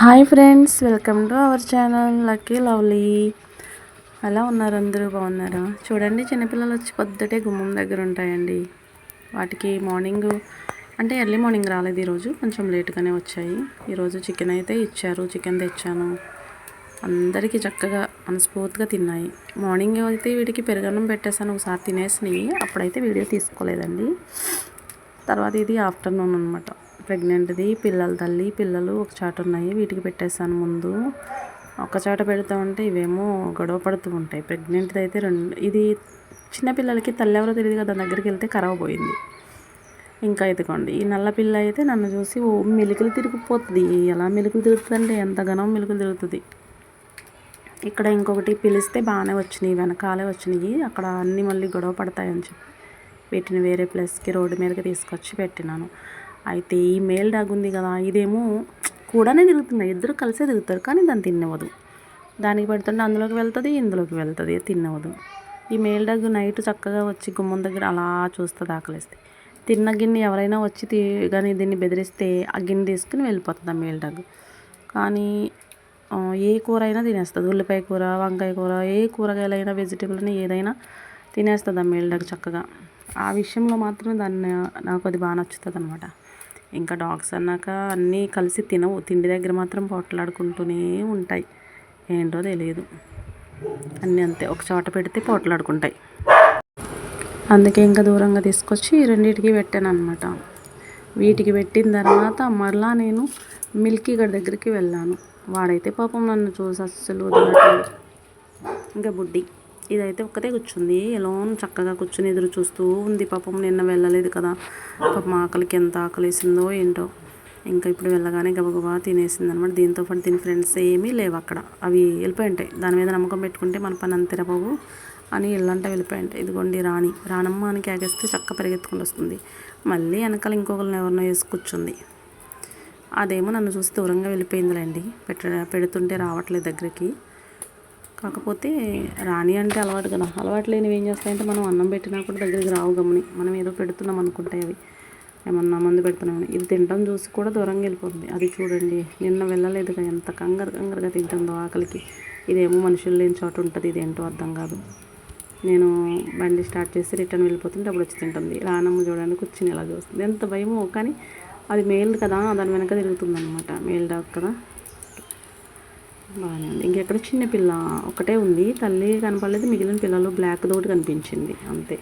Hi friends welcome to our channel lucky lovely. ఎలా ఉన్నారు అందరూ? బాగున్నారు? చూడండి చిన్నపిల్లలు వచ్చి పొద్దుటే గుమ్మం దగ్గర ఉంటాయండి. వాటికి మార్నింగ్ అంటే ఎర్లీ మార్నింగ్ రాలేదు ఈరోజు కొంచెం లేట్గానే వచ్చాయి. ఈరోజు చికెన్ అయితే ఇచ్చారు చికెన్ తెచ్చాను. అందరికీ చక్కగా మనస్ఫూర్తిగా తిన్నాయి. మార్నింగ్ అయితే వీటికి పెరుగన్నం పెట్టేసాను ఒకసారి తినేసినాయి అప్పుడైతే వీడియో తీసుకోలేదండి. తర్వాత ఇది ఆఫ్టర్నూన్ అనమాట ప్రెగ్నెంట్ది పిల్లల తల్లి పిల్లలు ఒక చాట ఉన్నాయి వీటికి పెట్టేస్తాను ముందు. ఒక చాట పెడతా ఉంటే ఇవేమో గొడవ పడుతూ ఉంటాయి. ప్రెగ్నెంట్ది అయితే రెండు ఇది చిన్నపిల్లలకి తల్లి ఎవరో తెలియదు కదా దగ్గరికి వెళ్తే ఖరాబ్ పోయింది. ఇంకా ఎదుకోండి ఈ నల్ల పిల్ల అయితే నన్ను చూసి ఓ మెలుకులు తిరిగిపోతుంది. ఎలా మెలుకులు తిరుగుతుందండి? ఎంత ఘనం మెలుకులు తిరుగుతుంది? ఇక్కడ ఇంకొకటి పిలిస్తే బాగానే వచ్చినాయి వెనకాలే వచ్చినాయి. అక్కడ అన్నీ మళ్ళీ గొడవ పడతాయని చెప్పి వీటిని వేరే ప్లేస్కి రోడ్డు మీదకి తీసుకొచ్చి పెట్టినాను. అయితే ఈ మేల్ డాగ్ ఉంది కదా ఇదేమో కూడానే తిరుగుతున్నాయి ఇద్దరు కలిసే తిరుగుతారు కానీ దాన్ని తినవదు దానికి పెడుతుంటే అందులోకి వెళ్తుంది ఇందులోకి వెళ్తుంది తినవదు ఈ మేల్ డాగ్ నైట్ చక్కగా వచ్చి గుమ్మం దగ్గర అలా చూస్తుంది ఆకలిస్తే తిన్న గిన్నె ఎవరైనా వచ్చి కానీ దీన్ని బెదిరిస్తే ఆ గిన్నె తీసుకుని వెళ్ళిపోతుంది ఆ మేల్ డాగ్ కానీ ఏ కూర అయినా తినేస్తుంది. ఉల్లిపాయ కూర వంకాయ కూర ఏ కూరగాయలైనా వెజిటేబుల్ అయినా ఏదైనా తినేస్తుంది ఆ మేల్ డాగ్ చక్కగా. ఆ విషయంలో మాత్రం దాన్ని నాకు అది బాగా నచ్చుతుంది అనమాట ఇంకా డాగ్స్ అన్నాక అన్నీ కలిసి తినవు. తిండి దగ్గర మాత్రం పోట్లాడుకుంటూనే ఉంటాయి. ఏంటో తెలియదు అన్నీ అంతే. ఒక చోట పెడితే పోట్లాడుకుంటాయి. అందుకే ఇంకా దూరంగా తీసుకొచ్చి రెండింటికి పెట్టాను అనమాట వీటికి పెట్టిన తర్వాత మరలా నేను మిల్కీ గడ్ దగ్గరికి వెళ్ళాను. వాడైతే పాపం నన్ను చూసి అస్సలు ఇంకా బుడ్డి. ఇదైతే ఒక్కతే కూర్చుంది. ఎలోన్ చక్కగా కూర్చుని ఎదురు చూస్తూ ఉంది పాపం. నిన్న వెళ్ళలేదు కదా. పాపం ఆకలికి ఎంత ఆకలేసిందో ఏంటో. ఇంకా ఇప్పుడు వెళ్ళగానే గబగబా తినేసింది అనమాట దీంతో పాటు దీని ఫ్రెండ్స్ ఏమీ లేవు అక్కడ. అవి వెళ్ళిపోయి ఉంటాయి దాని మీద నమ్మకం పెట్టుకుంటే మన పని అంతేరా బాబు అని ఇల్లంతా వెళ్ళిపోయి ఉంటాయి ఇదిగోండి రాణి. రానమ్మ అని కేకేస్తే చక్క పరిగెత్తుకుని వస్తుంది. మళ్ళీ వెనకాల ఇంకొకరిని ఎవరినో వేసి కూర్చుంది. అదేమో నన్ను చూసి దూరంగా వెళ్ళిపోయిందిలేండి. పెట్ట పెడుతుంటే రావట్లేదు దగ్గరికి. కాకపోతే రాణి అంటే అలవాటు కదా. అలవాటు లేనివి ఏం చేస్తాయంటే మనం అన్నం పెట్టినా కూడా దగ్గరికి రావు గమని మనం ఏదో పెడుతున్నాం అనుకుంటాయి అవి. ఏమన్నా మందు పెడుతున్నామని. ఇది తింటాం చూసి కూడా దూరంగా వెళ్ళిపోతుంది. అది చూడండి. నిన్న వెళ్ళలేదు ఎంత కంగారు కంగారుగా తింటుందో ఆకలికి. ఇదేమో మనుషులు లేని చోట ఉంటుంది. ఇదేంటో అర్థం కాదు. నేను బండి స్టార్ట్ చేసి రిటర్న్ వెళ్ళిపోతుంటే అప్పుడు వచ్చి తింటుంది. రానమ్మ చూడడానికి కూర్చుని ఇలా చూస్తుంది. ఎంత భయమో. కానీ అది మేల్ కదా. దాని వెనక తిరుగుతుంది అనమాట మేల్ డాగ్ కదా. బాగానే ఉంది. ఇంకెక్కడ చిన్న పిల్ల ఒకటే ఉంది. తల్లి కనపడలేదు. మిగిలిన పిల్లలు బ్లాక్ తోటి కనిపించింది. అంతే.